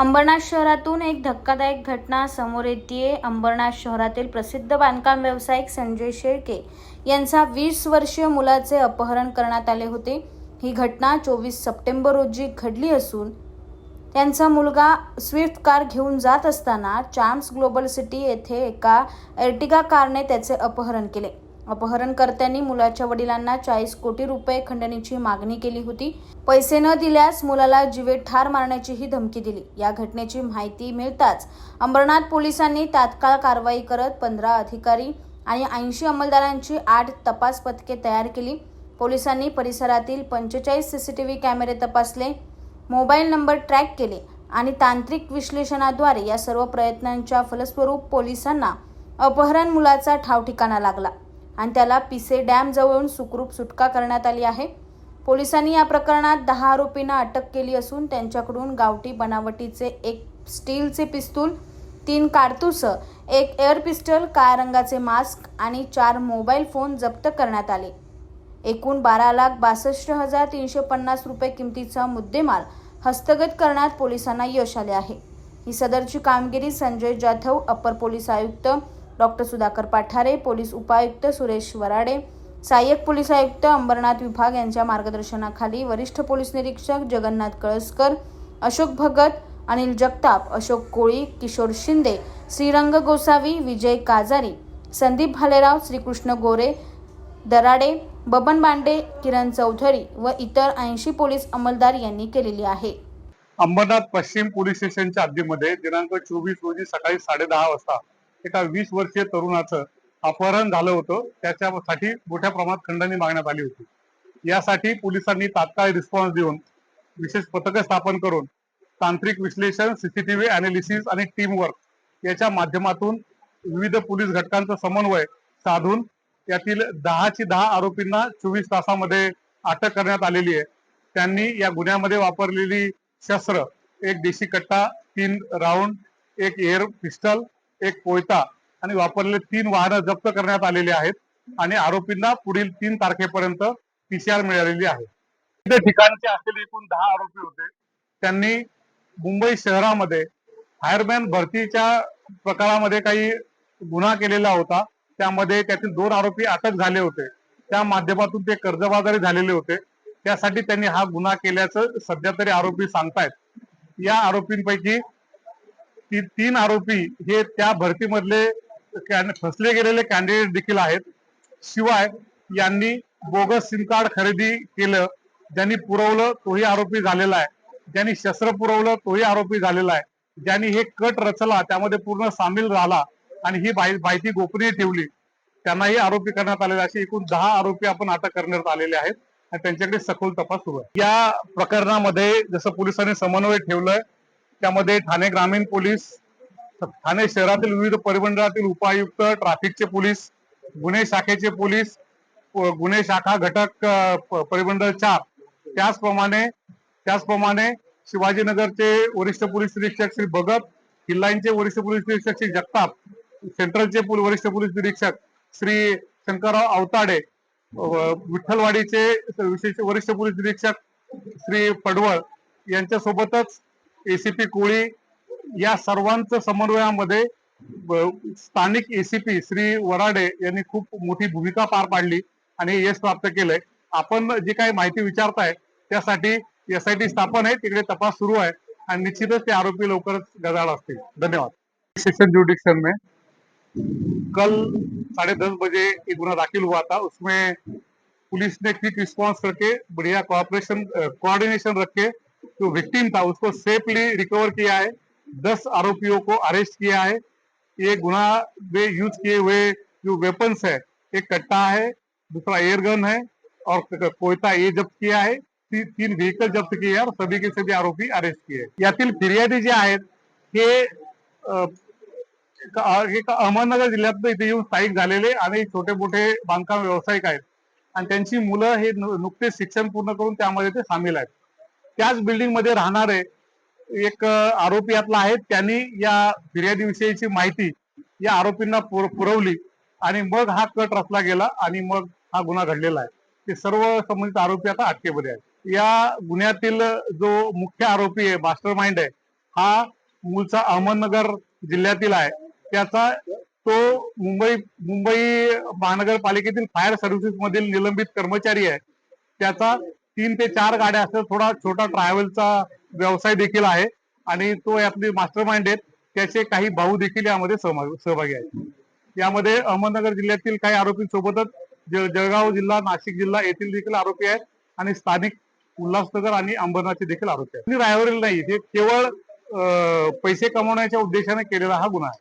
अंबरनाथ शहरातून एक धक्कादायक घटना समोर येते अंबरनाथ शहरातील प्रसिद्ध बांधकाम व्यावसायिक संजय शेळके यांचा वीस वर्षीय मुलाचे अपहरण करण्यात आले होते. ही घटना चोवीस सप्टेंबर रोजी घडली असून त्यांचा मुलगा स्विफ्ट कार घेऊन जात असताना चार्म्स ग्लोबल सिटी येथे एका एर्टिगा कारने त्याचे अपहरण केले. अपहरणकर्त्यांनी मुलाच्या वडिलांना चाळीस कोटी रुपये खंडणीची मागणी केली होती. पैसे न दिल्यास मुलाला जीवे ठार मारण्याचीही धमकी दिली. या घटनेची माहिती मिळताच अंबरनाथ पोलिसांनी तात्काळ कारवाई करत पंधरा अधिकारी आणि ऐंशी अंमलदारांची आठ तपास पथके तयार केली. पोलिसांनी परिसरातील पंचेचाळीस सीसीटीव्ही कॅमेरे तपासले मोबाईल नंबर ट्रॅक केले आणि तांत्रिक विश्लेषणाद्वारे या सर्व प्रयत्नांच्या फलस्वरूप पोलिसांना अपहरण मुलाचा ठाव ठिकाणा लागला. आणि त्याला पिसे डॅम जवळून सुखरूप सुटका करण्यात आली आहे. पोलिसांनी या प्रकरणात दहा आरोपींना अटक केली असून त्यांच्याकडून गावठी बनावटीचे एक स्टीलचे पिस्तूल तीन काडतुस एक एअर पिस्टल काळ्या रंगाचे मास्क आणि चार मोबाईल फोन जप्त करण्यात आले. एकूण बारा लाख बासष्ट हजार तीनशे पन्नास रुपये किमतीचा मुद्देमाल हस्तगत करण्यात पोलिसांना यश आले आहे. ही सदरची कामगिरी संजय जाधव अपर पोलीस आयुक्त डॉक्टर सुधाकर पाठारे पोलीस उपायुक्त सुरेश वराडे सहाय्यक पोलीस आयुक्त अंबरनाथ विभाग यांच्या मार्गदर्शनाखाली वरिष्ठ पोलीस निरीक्षक जगन्नाथ कळसकर अशोक भगत अनिल जगताप अशोक कोळी किशोर शिंदे श्रीरंग गोसावी विजय काजारी संदीप भालेराव श्रीकृष्ण गोरे दराडे बबन बांडे किरण चौधरी व इतर ऐंशी पोलीस अंमलदार यांनी केलेली आहे. अंबरनाथ पश्चिम पोलीस स्टेशनच्या हद्दीमध्ये दिनांक चोवीस रोजी सकाळी साडेदहा वाजता एका वीस वर्षीय तरुणाचं अपहरण झालं होतं. त्याच्यासाठी मोठ्या प्रमाणात खंडणी मागण्यात आली होती. यासाठी पोलिसांनी तात्काळ रिस्पॉन्स देऊन विशेष पथकं स्थापन करून तांत्रिक विश्लेषण सीसीटीव्ही अनालिसिस आणि टीम वर्क याच्या माध्यमातून विविध पोलीस घटकांचा समन्वय साधून यातील दहाची दहा आरोपींना चोवीस तासामध्ये अटक करण्यात आलेली आहे. त्यांनी या गुन्ह्यामध्ये वापरलेली शस्त्र एक देशी कट्टा तीन राऊंड एक एअर पिस्टल एक कोयता आणि वापरलेले तीन वाहनं जप्त करण्यात आलेली आहेत. आणि आरोपींना पुढील तीन तारखेपर्यंत पीसीआर मिळालेली आहे. विविध ठिकाणचे असलेले एकूण दहा आरोपी होते. त्यांनी मुंबई शहरामध्ये फायरमॅन भरतीच्या प्रकारामध्ये काही गुन्हा केलेला होता. त्यामध्ये त्यातील दोन आरोपी अटक झाले होते. त्या माध्यमातून ते कर्जबाजारी झालेले होते. त्यासाठी त्यांनी हा गुन्हा केल्याचं सध्या तरी आरोपी सांगतायत. या आरोपींपैकी ती तीन आरोपी हे त्या भरतीमधले फसले गेलेले कॅन्डिडेट देखील आहेत. शिवाय यांनी बोगस सिम कार्ड खरेदी केलं ज्यांनी पुरवलं तोही आरोपी झालेला आहे. ज्यांनी शस्त्र पुरवलं तोही आरोपी झालेला आहे. ज्यांनी हे कट रचला त्यामध्ये पूर्ण सामील झाला आणि ही माहिती गोपनीय ठेवली. त्यांनाही आरोपी करण्यात आलेले असे एकूण दहा आरोपी आपण अटक करण्यात आलेले आहेत. आणि त्यांच्याकडे सखोल तपास सुरू आहे. या प्रकरणामध्ये जसं पोलिसांनी समन्वय ठेवलंय त्यामध्ये ठाणे ग्रामीण पोलीस ठाणे शहरातील विविध परिमंडळातील उपायुक्त ट्रॅफिकचे पोलीस गुन्हे शाखेचे पोलीस गुन्हे शाखा घटक परिमंडळ चार. त्याचप्रमाणे त्याचप्रमाणे शिवाजीनगरचे वरिष्ठ पोलीस निरीक्षक श्री भगत किल्लाईंचे वरिष्ठ पोलीस निरीक्षक श्री जगताप सेंट्रलचे वरिष्ठ पोलीस निरीक्षक श्री शंकरराव अवताडे विठ्ठलवाडीचे विशेष वरिष्ठ पोलीस निरीक्षक श्री पडवळ यांच्यासोबतच एसीपी कोळी या सर्वांचं समन्वयामध्ये स्थानिक एसीपी श्री वराडे यांनी खूप मोठी भूमिका पार पाडली आणि यश प्राप्त केलंय. आपण जी काही माहिती विचारताय त्यासाठी एस आय टी स्थापन आहे तिकडे तपास सुरू आहे आणि निश्चितच ते आरोपी लवकरच गजाळ असतील. धन्यवाद. सेक्शन जुडिक्शन में कल साढ़े दस बजे एक गुना दाखिल हुआ था। उसमें पुलिस ने क्विक रिस्पांस करके बढ़िया कोऑपरेशन कोऑर्डिनेशन रख के जो विक्टिम था उसको सेफली रिकवर किया है। दस आरोपियों को अरेस्ट किया है। ये गुना में यूज किए हुए जो वेपन्स है एक कट्टा है दूसरा एयरगन है और कोयता ये जब्त किया है। ती, तीन व्हीकल जप्त किए हैं और सभी के सभी आरोपी अरेस्ट किए यातील फिर्यादी जे आहेत हे अहमदनगर जिल्ह्यात इथे येऊन स्थायिक झालेले आणि छोटे मोठे बांधकाम व्यावसायिक आहेत. आणि त्यांची मुलं हे नुकतेच शिक्षण पूर्ण करून त्यामध्ये ते सामील आहेत. त्याच बिल्डिंगमध्ये राहणारे एक आरोपी यातला आहे. त्यांनी या फिर्यादी विषयीची माहिती या आरोपींना पुरवली आणि मग हा कट रचला गेला आणि मग हा गुन्हा घडलेला आहे. ते सर्व संबंधित आरोपी आता अटकेमध्ये आहेत. या गुन्ह्यातील जो मुख्य आरोपी आहे मास्टर माइंड आहे हा मूळचा अहमदनगर जिल्ह्यातील आहे. त्याचा तो मुंबई मुंबई महानगरपालिकेतील फायर सर्व्हिसेस मधील निलंबित कर्मचारी आहे. त्याचा तीन ते चार गाड्या असं थोडा छोटा ट्रॅव्हलचा व्यवसाय देखील आहे. आणि तो यातले मास्टर माइंड आहेत. त्याचे काही भाऊ देखील यामध्ये सहभागी सहभागी आहेत. यामध्ये अहमदनगर जिल्ह्यातील काही आरोपींसोबतच ज- जळगाव जिल्हा नाशिक जिल्हा येथील देखील आरोपी आहेत. आणि स्थानिक उल्हासनगर आणि अंबरनाथचे देखील आरोपी आहेत. रायवरील नाही हे केवळ पैसे कमवण्याच्या उद्देशाने केलेला हा गुन्हा आहे.